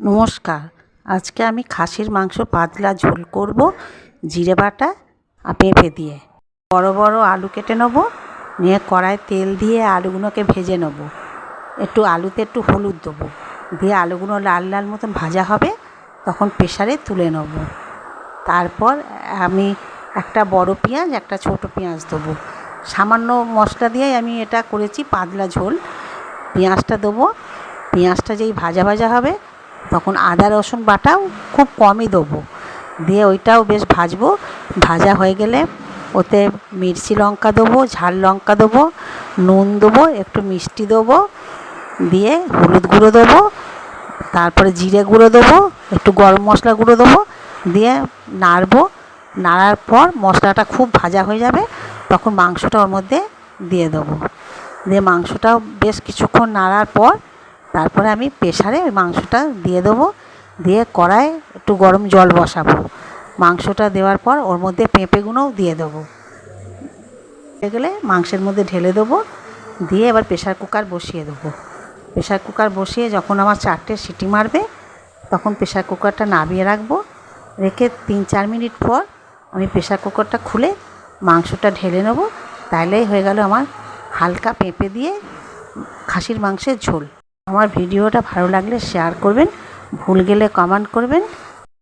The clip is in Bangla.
নমস্কার। আজকে আমি খাসির মাংস পাতলা ঝোল করব, জিরে বাটা আর পেঁপে দিয়ে। বড় বড় আলু কেটে নেব, নিয়ে কড়ায় তেল দিয়ে আলুগুলোকে ভেজে নেব। একটু আলুতে একটু হলুদ দেবো। দিয়ে আলুগুলো লাল লাল মতন ভাজা হবে, তখন প্রেশারে তুলে নেব। তারপর আমি একটা বড় পেঁয়াজ, একটা ছোট পেঁয়াজ দেবো। সামান্য মশলা দিয়েই আমি এটা করেছি পাতলা ঝোল। পেঁয়াজটা দেবো। পেঁয়াজটা যেই ভাজা ভাজা হবে তখন আদা, রসুন বাটাও খুব কমই দেবো। দিয়ে ওইটাও বেশ ভাজবো। ভাজা হয়ে গেলে ওতে মিরচি লঙ্কা দেবো, ঝাল লঙ্কা দেবো, নুন দেবো, একটু মিষ্টি দেবো, দিয়ে হলুদ গুঁড়ো দেবো, তারপরে জিরে গুঁড়ো দেবো, একটু গরম মশলা গুঁড়ো দেবো, দিয়ে নাড়বো। নাড়ার পর মশলাটা খুব ভাজা হয়ে যাবে, তখন মাংসটা ওর মধ্যে দিয়ে দেবো। দিয়ে মাংসটাও বেশ কিছুক্ষণ নাড়ার পর তারপরে আমি প্রেশারে ওই মাংসটা দিয়ে দেবো। দিয়ে কড়ায় একটু গরম জল বসাবো। মাংসটা দেওয়ার পর ওর মধ্যে পেঁপেগুলোও দিয়ে দেবো। হয়ে গেলে মাংসের মধ্যে ঢেলে দেবো। দিয়ে এবার প্রেশার কুকার বসিয়ে দেবো। প্রেশার কুকার বসিয়ে যখন আমার চারটে সিটি মারবে, তখন প্রেশার কুকারটা নামিয়ে রাখব। রেখে তিন চার মিনিট পর আমি প্রেশার কুকারটা খুলে মাংসটা ঢেলে নেব। তাহলেই হয়ে গেল আমার হালকা পেঁপে দিয়ে খাসির মাংসের ঝোল। আমার ভিডিওটা ভালো লাগলে শেয়ার করবেন ভুল গেলে কমেন্ট করবেন।